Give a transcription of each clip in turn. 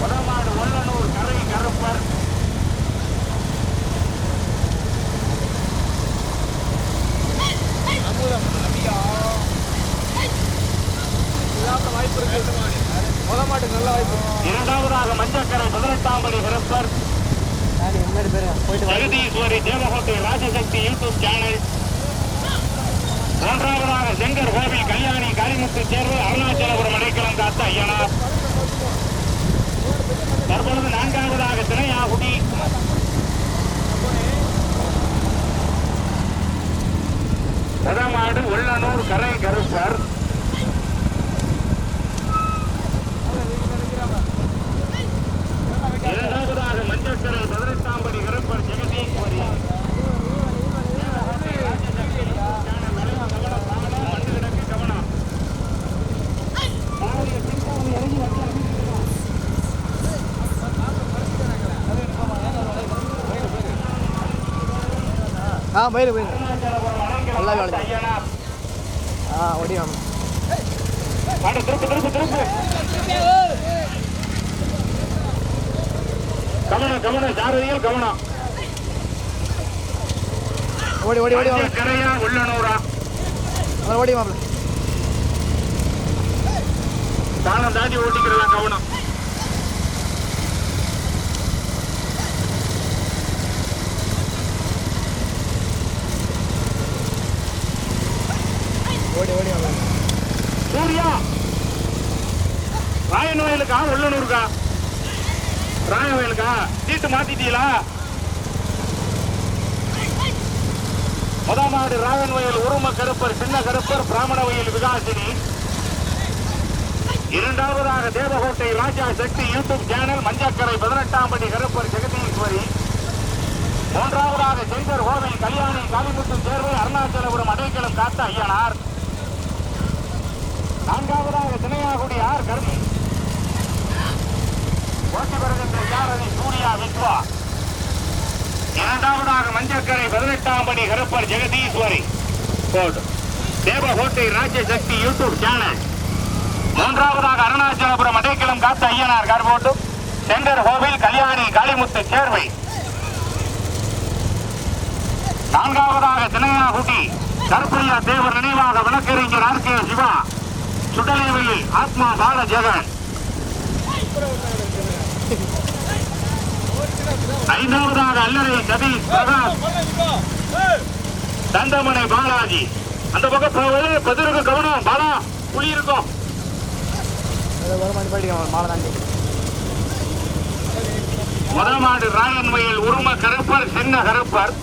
வடமாடு உள்ளனூர் கரை கருப்பர். முத மாட்டுக்கு நல்ல வாய்ப்பு. இரண்டாவதாக மஞ்சக்கரை பதினெட்டாம் படி கருப்பர் நான் முன்னாடி போயிருக்கேன் போயிட்டு வரேன். Jagadeeswari Devakottai Rajasakthi YouTube channel. மூன்றாவதாக செங்கர் கோவில் கல்யாணி காளிமுத்து தேர்வு அருணாச்சலபுரம் அடைக்கலம் காத்த ஐயனார். தற்பொழுது நான்காவதாக திணையாகுடி. பெதமாடு உள்ளனூர் கரை கருப்பர் இரண்டாவதாக மஞ்சக்கரை பதினெட்டாம் படி கருப்பர் ஜெகதீஸ்வரி ஆ போயிரு போயிரு நல்லா ஐயனார் ஆ ஓடி வாங்க திருப்பு திருப்பு திருப்பு. கவனம் கவனம். சாரதிகள் கவனம். ஓடி ஓடி ஓடி கரையா உள்ளனூரா. ஓடி வாங்க. தாளம் தாண்டி ஓட்டிக்கிறதா கவனம் ஓடி ஓடி வாங்க சூர்யா ராயன் வயலுக்கா உள்ளனூருக்கா ராயன் வயலுக்கா சீட்டு மாத்திட்டீங்களா? முதல் மாடு ராயன் வயல் உரும கருப்பர் சின்ன கருப்பர் பிராமண வயல் விகாசினி. இரண்டாவதாக தேவகோட்டை ராஜா சக்தி யூடியூப் சேனல் மஞ்சக்கரை பதினெட்டாம் படி கருப்பர் ஜெகதீஸ்வரி. மூன்றாவதாக செங்கர் கோவில் கல்யாணி காளிமுத்து தேர்வு அருணாச்சலபுரம் அடைக்கலம் காத்த ஐயனார் நான்காவதாக திணையாகுடி ஆர். கருமி ஓட்டி வருகின்ற யாரதி சூர்யா விஸ்வா இரண்டாவதாக மஞ்சக்கரை பதினெட்டாம் படி கருப்பர் ஜெகதீஸ்வரி. கோட் தேவகோட்டை ராஜ்யசக்தி யூடியூப் சேனல். மூன்றாவதாக அருணாச்சலபுரம் அடைக்கலம் காத்த ஐயனார் கார்போட்டு செங்கர் கோவில் கல்யாணி காளிமுத்து சேர்வை. நான்காவதாக திணையாகுடி கருப்பையா தேவர் நினைவாக விளக்கறிஞர் ஆர் கே. சிவா. சுடலேவையில் ஆத்மா பால ஜெகன். ஐந்தாவதாக அல்லறை சதீஷ் பிரகாஷ். தந்தமனை பாலாஜி. அந்த பக்கம் போவது பதிருக்கு கவனம். பாலா புலி இருக்கும் அதை ஆண்டு ராயன் வயல் உரும கருப்பர் சின்ன கருப்பர்.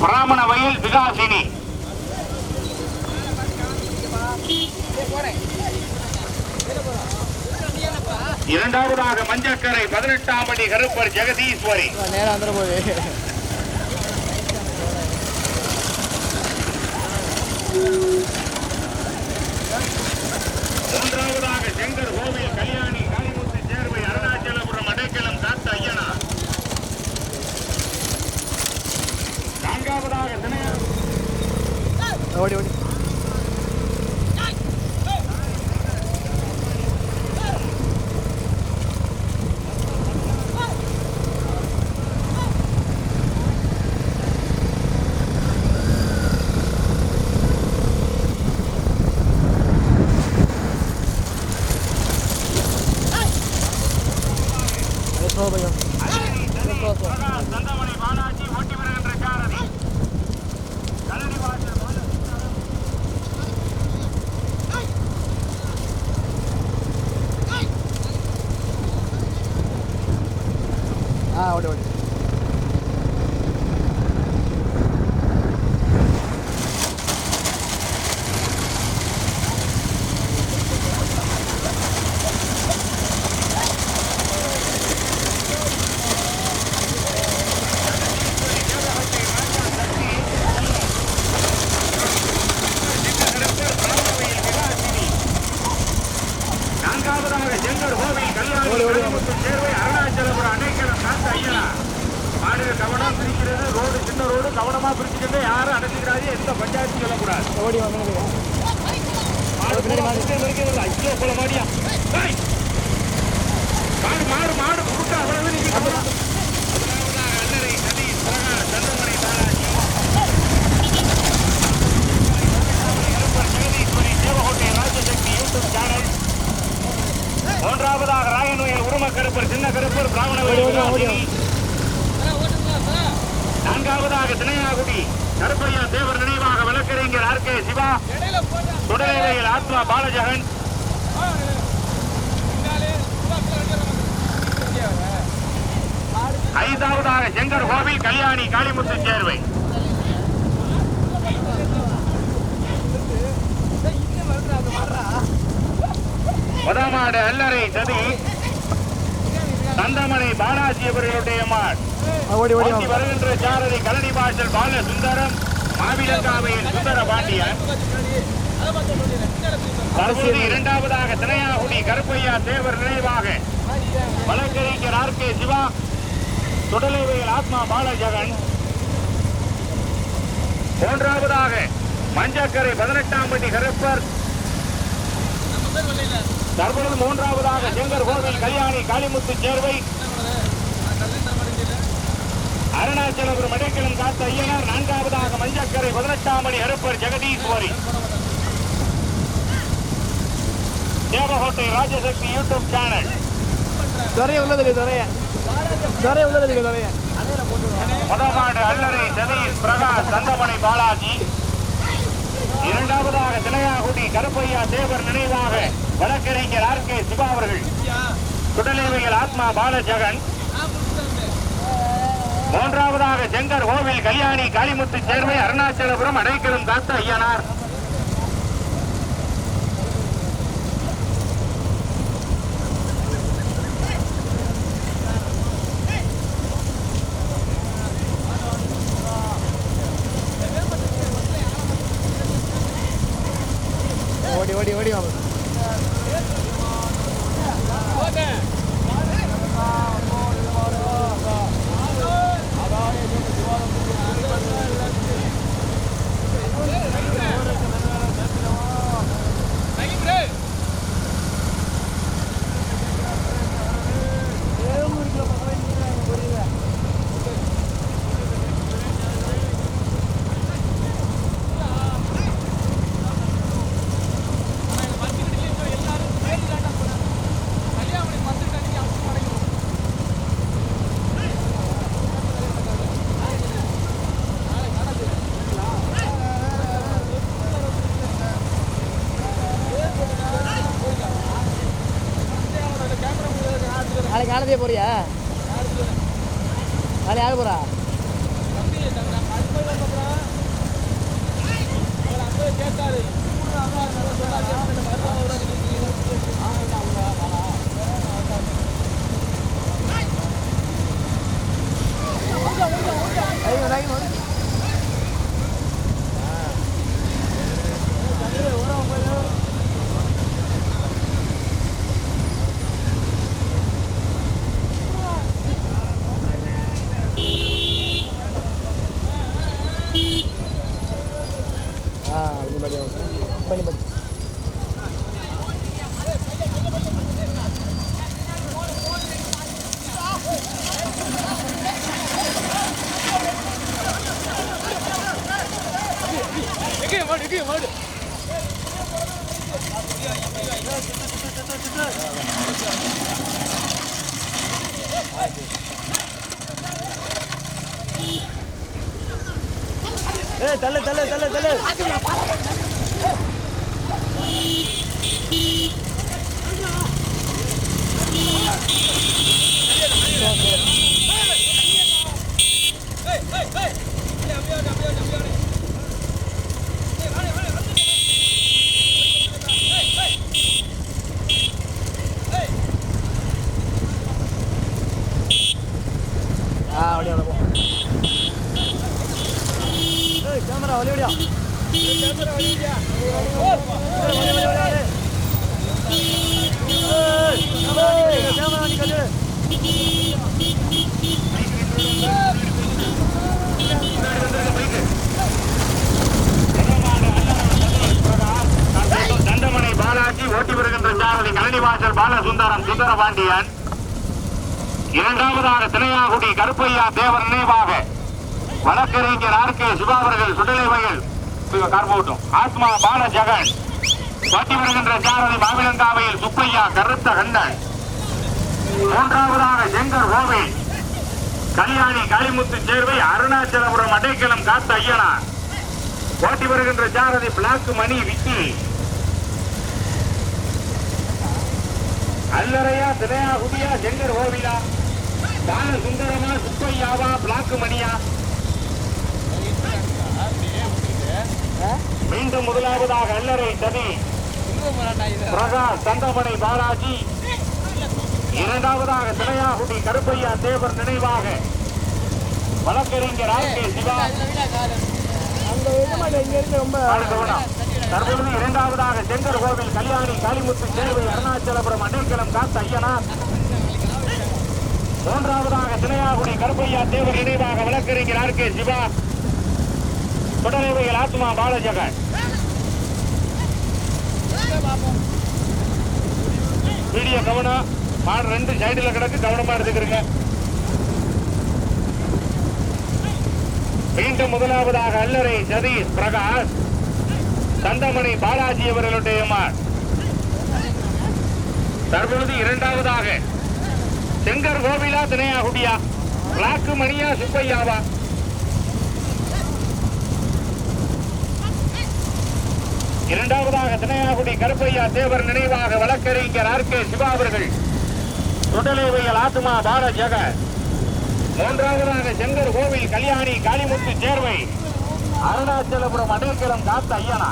பிராமண வயல் விகாசினி. இரண்டாவதாக மஞ்சக்கரை பதினெட்டாம் படி கருப்பர் ஜெகதீஸ்வரி. மூன்றாவதாக செங்கர் கோவில் கல்யாணி காளிமுத்து சேர்வை அருணாச்சலபுரம் அடைக்கலம் காத்த ஐயனா. நான்காவதாக ஓடி ஓடி. கல்யாணி காளிமுத்து சேர்வை முதமாடு அல்லறை சதி. தந்தமனை பாலாஜி அவர்களுடைய மாடு. வருகின்ற சாரதி கலனி வாசல் பால சுந்தரம் மாவிலங்காவையில் சுந்தர பாண்டியன். தற்போது இரண்டாவதாக திரையாகுடி கருப்பையா தேவர் நினைவாக. வழக்கறிஞர் ஆர் கே சிவா சுடலைவையில் ஆத்மா பாலஜகன். மூன்றாவதாக மஞ்சக்கரை பதினெட்டாம் பட்டி கருப்பர். தற்பொழுது மூன்றாவதாக செங்கர் கோவில் கல்யாணி காளிமுத்து சேர்வை. அருணாச்சலபுரம் இடைக்கிழம் காத்த ஐயனார் நான்காவதாக மஞ்சக்கரை பதினெட்டாம் மணி ஹெருப்பர் Jagadeeswari. Devakottai Rajasakthi YouTube channel. துறைய உள்ளது துறைய. துறைய உள்ளது துறைய முதமாடு அல்லறை சதீஷ் பிரகாஷ் தந்தமணி பாலாஜி. இரண்டாவதாக திளையாகுடி கருப்பையா தேவர் நினைவாக வழக்கறிஞர் ஆர் கே சிவா அவர்கள். சுடலேவையில் ஆத்மா பாலஜகன். மூன்றாவதாக செங்கர் கோவில் கல்யாணி காளிமுத்து சேர்வை அருணாச்சலபுரம் அடைக்கலம் காத்த ஐயனார் ஓடி ஓடி ஓடி வாங்க நாளைக்கு ஆனதே போறியா? நாளைக்கு யாரு போறா? ஐயோ, ஐயோ, ஏ தள்ளு தள்ளு தள்ளு தள்ளு. அப்படியே ക്യാമറ വലിയ ക്യാമറ കാണിക്കല്ലേ தண்டமனை பாலாஜி ஓட்டி வருகின்ற சாரதி கலனிவாசர் பாலசுந்தரம் சுந்தர பாண்டியன் இரண்டாவதாக தினையாகுடி கருப்பையா தேவர் நினைவாக வழக்கறிஞர் ஆர் கே சிவா அவர்கள் சுடலை வயல் கார்போட்டும் ஆத்மா பால ஜெகன். பாட்டி வருகின்ற சாரதி மாவிலங்காவையில் சுப்பையா கருத்த கண்ணன். மூன்றாவதாக செங்கர் கோவை. கல்யாணி காளிமுத்து சேர்வை அருணாச்சலபுரம் அடைக்கலம் காத்த ஐயனார். போட்டி வருகின்ற சாரதி பிளாக் மணி வித்தி அல்லறையா திரையா குடியா செங்கர் கோவிலா. பால சுந்தரமா சுப்பையாவா பிளாக் மணியா. மீண்டும் முதலாவதாக அல்லறை சதி பிரகாஷ் தந்தமணி பாலாஜி. இரண்டாவதாக சிலையாகுடி கருப்பையா தேவர் நினைவாக. வழக்கறிஞர் ஆர் கே சிவா. அந்த ரொம்ப தற்பொழுது இரண்டாவதாக செங்கர் கோவில் கல்யாணி காளிமுத்து சேவை அருணாச்சலபுரம் அடைக்கலம் காத்த ஐயனார் மூன்றாவதாக திணையாகுடி கருப்பையா தேவர் நினைவாக வழக்கறிஞர் ஆர் கே சிவா. தொடர்வையில் ஆத்மா பாலஜகன் வீடியோ கவனம். மாடு ரெண்டு சைடில் கிடக்கு கவனமா எடுத்துக்கிறீங்க. மீண்டும் முதலாவதாக அல்லறை சதீஷ் பிரகாஷ் தந்தமணி பாலாஜி அவர்களுடைய மார் தற்பொழுது இரண்டாவதாக செங்கர் கோவிலா தினையாகுடியா பிளாக்கு மணியா சுப்பையாவா இரண்டாவதாக தினையாகுடி கருப்பையா தேவர் நினைவாக வழக்கறிஞர் ஆர் கே சிவா அவர்கள். சுடலேவையல் ஆத்மா பால ஜெக மூன்றாவதாக செங்கர் கோவில் கல்யாணி காளிமுத்து சேர்வை. அருணாச்சலபுரம் அடைக்கலம் காத்த ஐயனா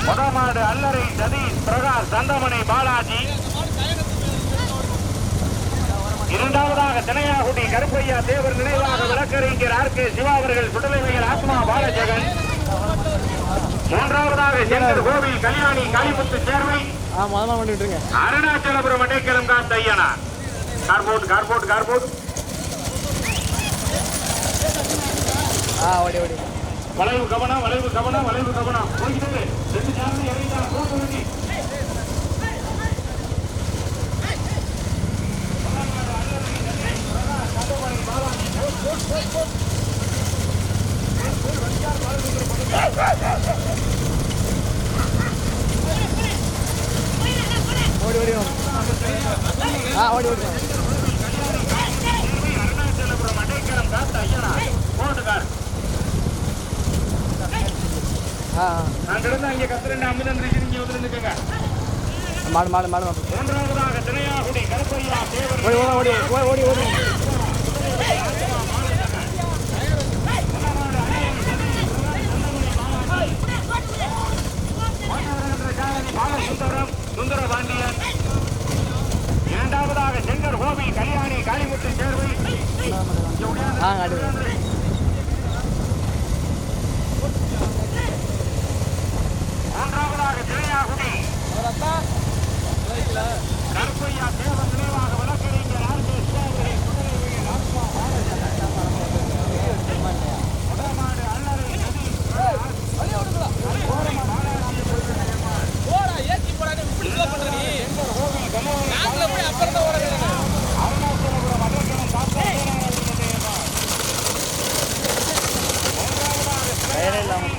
முதமாடு அல்லறை சதீஷ் பிரகாஷ் சந்தமணி பாலாஜி இரண்டாவதாக தினையாகுடி கருப்பையா தேவர் நினைவாக வழக்கறிஞர் ஆர் கே சிவா அவர்கள் சுடலைமையில் ஆத்மா பாலஜெகன் மூன்றாவதாக செங்கர் கோவில் கல்யாணி காளிமுத்து சேர்வை கொண்டு விட்டுருங்க அருணாச்சலபுரம் அடைக்கலம் காத்த ஐயனா. கார்போட் கார்போட் கார்போட் ஆ ஓடி ஓடி. வளைவு கவனம் வளைவு கவனம் வளைவு கவனம். போய்கிறது ரெண்டு சார்ந்து இறங்கிட்டா போட்டு விட்டு ஓடி ஓடி வாங்க. ஆ ஓடி ஓடி ஆ ஓடி ஓடி மாடு மாடு மாடு ஓடி ஓடி ஓடி ஓடி ஓடி சுந்தர பாண்டியன் இரண்டாவதாக செங்கர் கோவில் கல்யாணி காளிமுத்து சேர்வை ஆ காட்டு மூன்றாவதாக திரையாகுடி கருப்பையா தேவர் நினைவாக வழக்கறிஞர் ஆர் கே சிவாபுரி சுடலைவெளியில் ஆத்மா முதமாடு அல்லறை நதி அருணாச்சலபுரம் அடைக்கலம் காத்த டயரே இல்லாமல்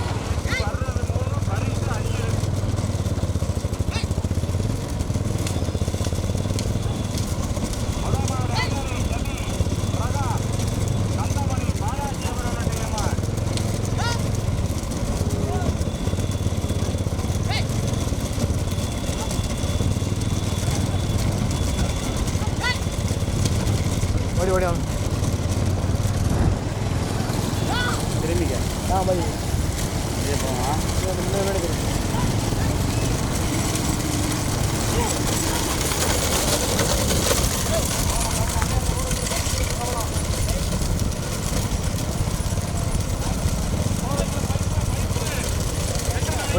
ஓடி ஓடி வாங்க திரும்பிக்க ஆ பை இதே போமா முன்னாடி திரும்பி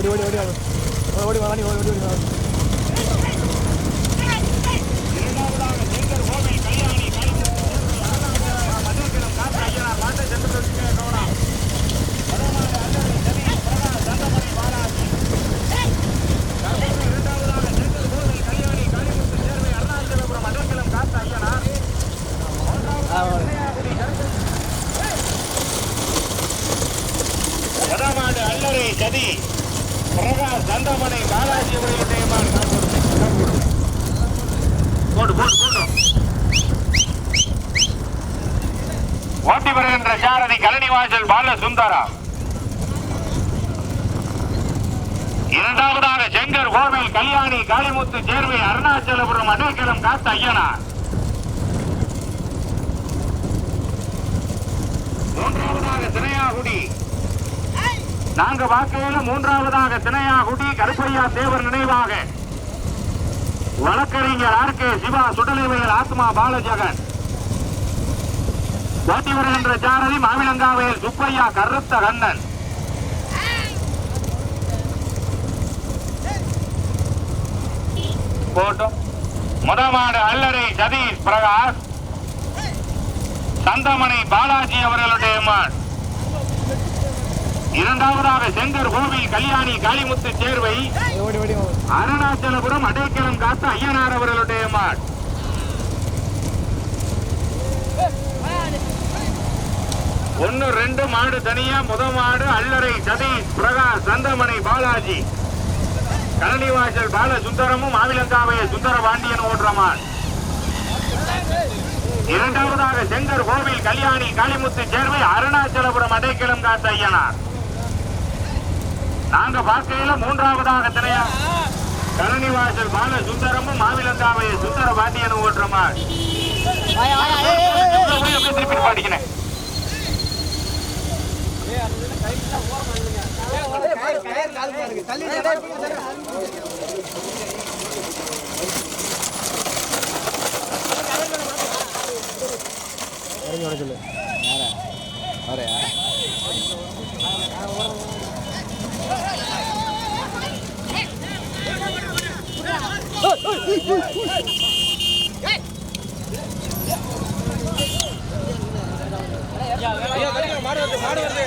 ஓடி ஓடி ஓடி வாங்க ஓடி வா ஓடி ஓடி ஓடி கதி? பிரகாஷ் பாலாஜி அவர்களுடைய போட்டு போட்டு ஓட்டி வருகின்ற சாரதி கலனிவாசல் பாலசுந்தரா இரண்டாவதாக செங்கர் கோவில் கல்யாணி காளிமுத்து சேர்வை அருணாச்சலபுரம் அடைக்கலம் காத்த ஐயனா மூன்றாவதாக தினையாகுடி நாங்க வாக்கையில மூன்றாவதாக தினையாகுடி கருப்பையா தேவர் நினைவாக. வழக்கறிஞர் ஆர் கே சிவா சுடலைவையர் ஆத்மா பாலஜகன். ஓட்டி வருகின்ற சாரதி மாவிலங்காவையில் சுப்பையா கருத்த கண்ணன். போட்டும். முதமாடு அல்லரை சதீஷ் பிரகாஷ். சந்தமணி பாலாஜி அவர்களுடைய மான் இரண்டாவதாக செங்கர் கோவில் கல்யாணி காளிமுத்து சேர்வை. அருணாச்சலபுரம் அடைக்கலம் காத்த ஐயனார் அவர்களுடைய மாட். ஒன்னு ரெண்டு மாடு தனியா முத மாடு அல்லறை சதீஷ் பிரகாஷ் சந்தமணி பாலாஜி. கலனிவாசல் பால சுந்தரமும் மாவிலங்காவைய சுந்தர பாண்டியன் ஓடுற மாட். இரண்டாவதாக செங்கர் கோவில் கல்யாணி காளிமுத்து சேர்வை அருணாச்சலபுரம் அடைக்கலம் காத்த ஐயனார். நாங்க பார்க்கையில மூன்றாவதாக திரையா கலனிவாசல் பால சுந்தரமும் மாவிலங்காவைய சுந்தர பாண்டியனும் ஓட்டுறமா திருப்பி பாடிக்கிறேன் இறங்கி வர சொல்லு மாடு வருது மாடு வருது